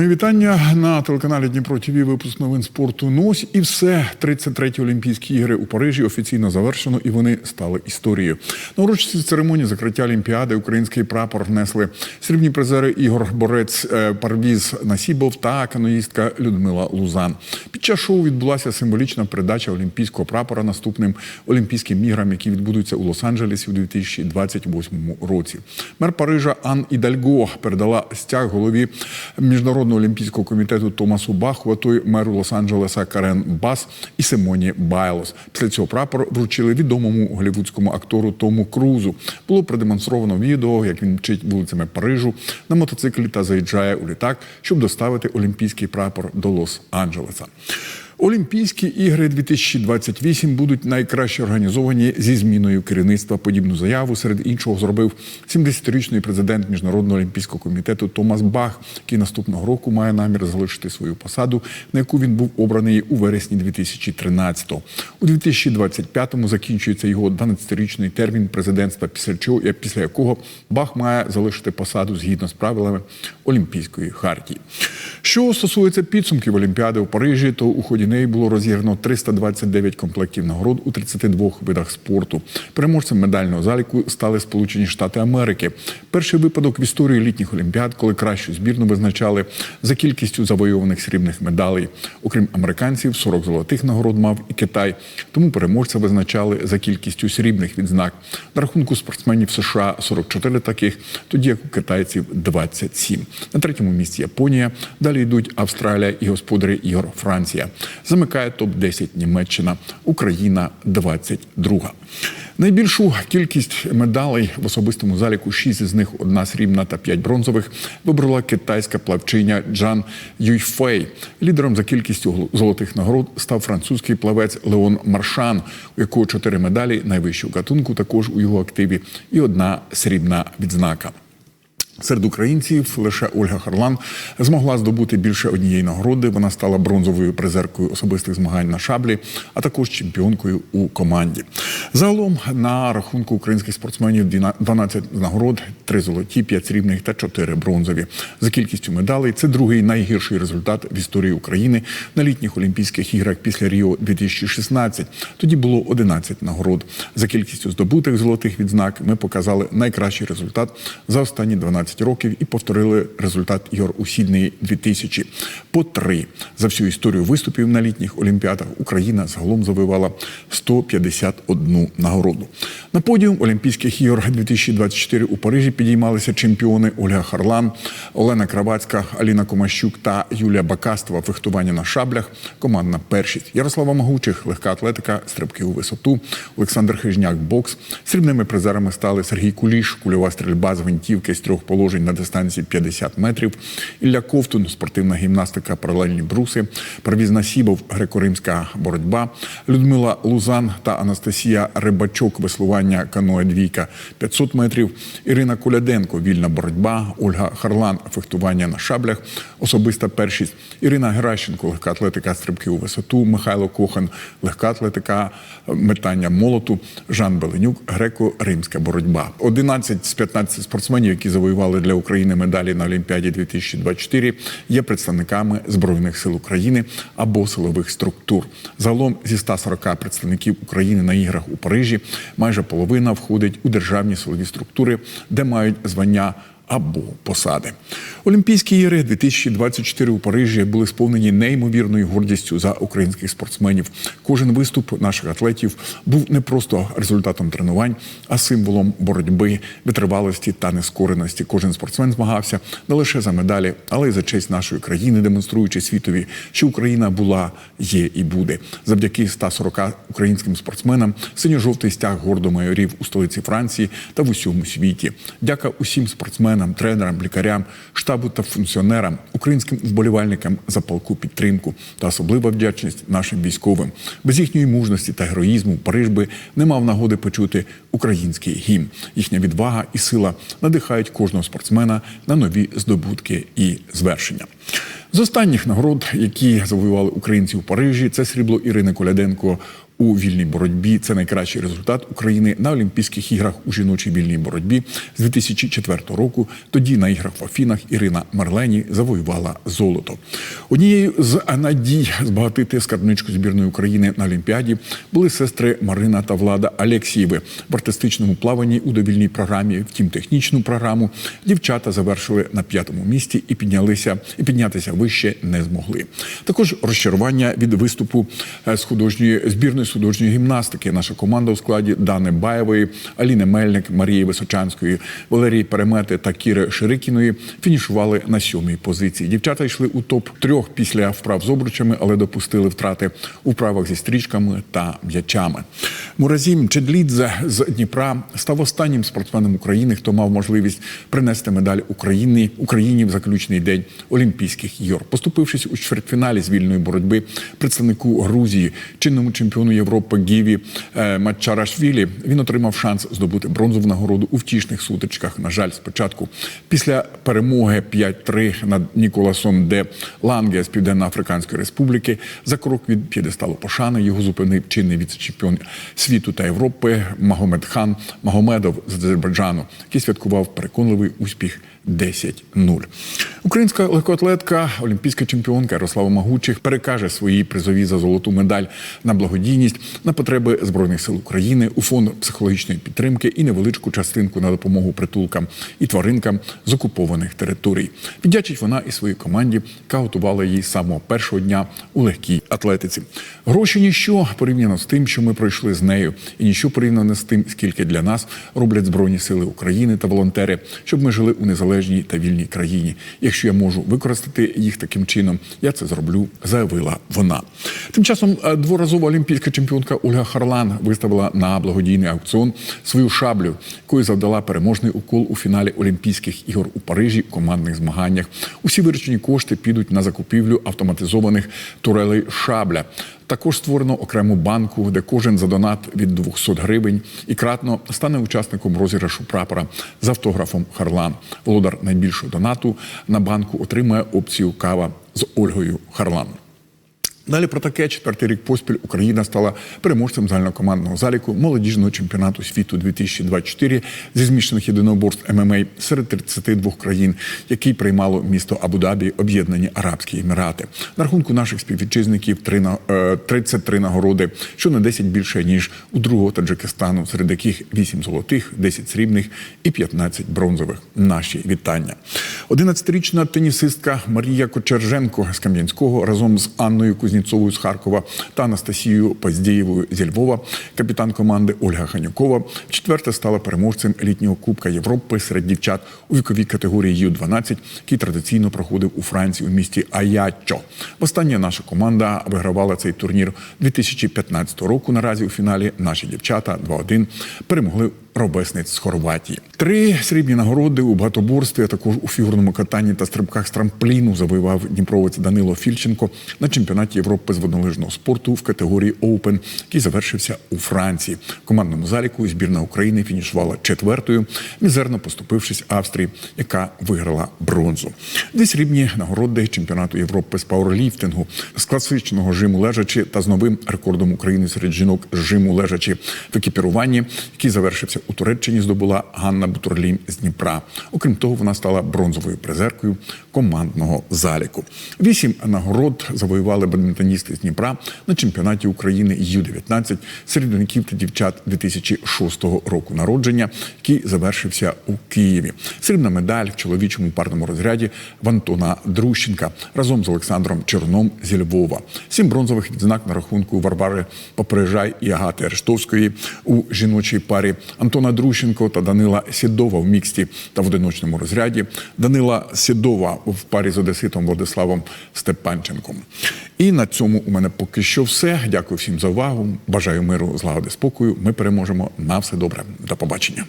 Мої вітання на телеканалі Дніпро ТВ, випуск новин спорту. Ну ось і все. 33-ті Олімпійські ігри у Парижі офіційно завершено, і вони стали історією. На урочистій церемонії закриття Олімпіади український прапор внесли срібні призери Ігор Борець е, Парвіз Насібов та каноїстка Людмила Лузан. Під час шоу відбулася символічна передача олімпійського прапора наступним Олімпійським іграм, які відбудуться у Лос-Анджелесі у 2028 році. Мер Парижа Ан Ідальго передала стяг голові міжнародного олімпійського комітету Томасу той меру Лос-Анджелеса Карен Бас і Симоні Байлос. Після цього прапор вручили відомому голівудському актору Тому Крузу. Було продемонстровано відео, як він мчить вулицями Парижу на мотоциклі та заїжджає у літак, щоб доставити олімпійський прапор до Лос-Анджелеса. Олімпійські ігри 2028 будуть найкраще організовані зі зміною керівництва. Подібну заяву серед іншого зробив 70-річний президент міжнародного олімпійського комітету Томас Бах, який наступного року має намір залишити свою посаду, на яку він був обраний у вересні 2013-го. У 2025-му закінчується його 12-річний термін президентства, після чого після якого Бах має залишити посаду згідно з правилами Олімпійської хартії. Що стосується підсумків Олімпіади у Парижі, то у ході неї було розіграно 329 комплектів нагород у 32 видах спорту. Переможцем медального заліку стали Сполучені Штати Америки. Перший випадок в історії літніх олімпіад, коли кращу збірну визначали за кількістю завойованих срібних медалей. Окрім американців, 40 золотих нагород мав і Китай. Тому переможця визначали за кількістю срібних відзнак. На рахунку спортсменів США 44 таких, тоді як у китайців 27. На третьому місці Японія. Далі йдуть Австралія і господарі ігор Франція. Замикає топ 10 Німеччина, Україна 22. Найбільшу кількість медалей в особистому заліку, шість з них одна срібна та п'ять бронзових, вибрала китайська плавчиня Джан Юйфей. Лідером за кількістю золотих нагород став французький плавець Леон Маршан, у якого чотири медалі найвищого гатунку, також у його активі, і одна срібна відзнака. Серед українців лише Ольга Харлан змогла здобути більше однієї нагороди. Вона стала бронзовою призеркою особистих змагань на шаблі, а також чемпіонкою у команді. Загалом на рахунку українських спортсменів 12 нагород, 3 золоті, 5 срібних та 4 бронзові. За кількістю медалей це другий найгірший результат в історії України на літніх Олімпійських іграх після Ріо 2016. Тоді було 11 нагород. За кількістю здобутих золотих відзнак ми показали найкращий результат за останні 12 років і повторили результат ігор у Сіднеї 2000. По три за всю історію виступів на літніх олімпіадах Україна загалом завоювала 151 нагороду. На подіум Олімпійських ігор 2024 у Парижі підіймалися чемпіони Ольга Харлан, Олена Кравацька, Аліна Комащук та Юлія Бакастова. Фехтування на шаблях, командна першість. Ярослава Магучих, легка атлетика, стрибки у висоту, Олександр Хижняк, бокс. Срібними призерами стали Сергій Куліш, кульова стрільба з гвинтівки з трьох положень на дистанції 50 метрів. Ілля Ковтун, спортивна гімнастика, паралельні бруси, Парвіз Насібов, греко-римська боротьба, Людмила Лузан та Анастасія Рибачок, веслування каноe двійка 500 метрів, Ірина Коляденко, вільна боротьба, Ольга Харлан, фехтування на шаблях, особиста першість, Ірина Геращенко, легка атлетика, стрибки у висоту, Михайло Кохан, легка атлетика, метання молоту, Жан Беленюк, греко-римська боротьба. 11 з 15 спортсменів, які завоювали для України медалі на Олімпіаді 2024, є представниками збройних сил України або силових структур. Загалом зі 140 представників України на іграх у Парижі майже половина входить у державні силові структури, де мають звання або посади. Олімпійські ігри 2024 у Парижі були сповнені неймовірною гордістю за українських спортсменів. Кожен виступ наших атлетів був не просто результатом тренувань, а символом боротьби, витривалості та нескореності. Кожен спортсмен змагався не лише за медалі, але й за честь нашої країни, демонструючи світові, що Україна була, є і буде. Завдяки 140 українським спортсменам синьо-жовтий стяг гордо майорів у столиці Франції та в усьому світі. Дяка усім спортсменам спортсменам, тренерам, лікарям, штабу та функціонерам, українським вболівальникам за палку підтримку та особлива вдячність нашим військовим. Без їхньої мужності та героїзму Париж би не мав нагоди почути український гімн. Їхня відвага і сила надихають кожного спортсмена на нові здобутки і звершення. З останніх нагород, які завоювали українці у Парижі, це срібло Ірини Коляденко у вільній боротьбі. Це найкращий результат України на Олімпійських іграх у жіночій вільній боротьбі з 2004 року. Тоді на іграх в Афінах Ірина Марлені завоювала золото. Однією з надій збагатити скарбничку збірної України на Олімпіаді були сестри Марина та Влада Алєксієви в артистичному плаванні у довільній програмі. Втім, технічну програму дівчата завершили на п'ятому місці і піднялися і піднятися вище не змогли. Також розчарування від виступу е, з художньої збірної з художньої гімнастики. Наша команда у складі Дани Баєвої, Аліни Мельник, Марії Височанської, Валерії Перемети та Кіри Ширикіної фінішували на сьомій позиції. Дівчата йшли у топ трьох після вправ з обручами, але допустили втрати у вправах зі стрічками та м'ячами. Муразім Чедлідзе з Дніпра став останнім спортсменом України, хто мав можливість принести медаль Україні Україні в заключний день Олімпійських ігор, поступившись у чвертьфіналі з вільної боротьби представнику Грузії, чинному чемпіону Європи Гіві е, Мачарашвілі. Він отримав шанс здобути бронзову нагороду у втішних сутичках. На жаль, спочатку після перемоги 5-3 над Ніколасом де Ланге з Південно-Африканської Республіки за крок від п'єдесталу пошани його зупинив чинний віце-чемпіон світу та Європи Магомед Хан Магомедов з Азербайджану, який святкував переконливий успіх 10-0. Українська легкоатлетка, олімпійська чемпіонка Ярослава Магучих перекаже свої призові за золоту медаль на благодійність на потреби збройних сил України у фонд психологічної підтримки і невеличку частинку на допомогу притулкам і тваринкам з окупованих територій. Віддячить вона і своїй команді, яка готувала її самого першого дня у легкій атлетиці. Гроші ніщо порівняно з тим, що ми пройшли з нею, і ніщо порівняно з тим, скільки для нас роблять збройні сили України та волонтери, щоб ми жили у незалежній та вільній країні. Якщо я можу використати їх таким чином, я це зроблю, заявила вона. Тим часом е, дворазова олімпійська чемпіонка Ольга Харлан виставила на благодійний аукціон свою шаблю, якою завдала переможний укол у фіналі Олімпійських ігор у Парижі у командних змаганнях. Усі виручені кошти підуть на закупівлю автоматизованих турелей шабля. Також створено окрему банку, де кожен за донат від 200 гривень і кратно стане учасником розіграшу прапора з автографом Харлан. Володар найбільшого донату на банку отримає опцію кава з Ольгою Харлан. Далі про таке четвертий рік поспіль Україна стала переможцем загальнокомандного заліку молодіжного чемпіонату світу 2024 зі змішаних єдиноборств ММА серед 32 країн, який приймало місто Абу-Дабі, Об'єднані Арабські Емірати. На рахунку наших співвітчизників три на- е, 33 нагороди, що на 10 більше ніж у другого Таджикистану, серед яких 8 золотих, 10 срібних і 15 бронзових. Наші вітання. 11-річна тенісистка Марія Кочерженко з Кам'янського разом з Анною Кузнєцовою з Харкова та Анастасією Паздєєвою зі Львова, капітан команди Ольга Ханюкова, четверте стала переможцем літнього Кубка Європи серед дівчат у віковій категорії Ю-12, який традиційно проходив у Франції у місті Аячо. Востаннє наша команда вигравала цей турнір 2015 року. Наразі у фіналі наші дівчата 2-1 перемогли робесниць з Хорватії. Три срібні нагороди у багатоборстві, а також у фігурному катанні та стрибках з трампліну завоював дніпровець Данило Фільченко на чемпіонаті Європи з воднолижного спорту в категорії Оупен, який завершився у Франції. В командному заліку збірна України фінішувала четвертою, мізерно поступившись Австрії, яка виграла бронзу. Дві срібні нагороди чемпіонату Європи з пауерліфтингу з класичного жиму лежачі та з новим рекордом України серед жінок жиму лежачі в екіпіруванні, який завершився у Туреччині, здобула Ганна Бутурлім з Дніпра. Окрім того, вона стала бронзовою призеркою командного заліку. Вісім нагород завоювали бадмінтоністи з Дніпра на чемпіонаті України Ю-19 серед юнаків та дівчат 2006 року народження, який завершився у Києві. Срібна медаль в чоловічому парному розряді в Антона Друщенка разом з Олександром Черном зі Львова. Сім бронзових відзнак на рахунку Варвари Попережай і Агати Арештовської у жіночій парі Антона Друщенко та Данила Сідова в міксті та в одиночному розряді. Данила Сідова в парі з Одеситом Владиславом Степанченком. І на цьому у мене поки що все. Дякую всім за увагу. Бажаю миру, злагоди, спокою. Ми переможемо. На все добре. До побачення.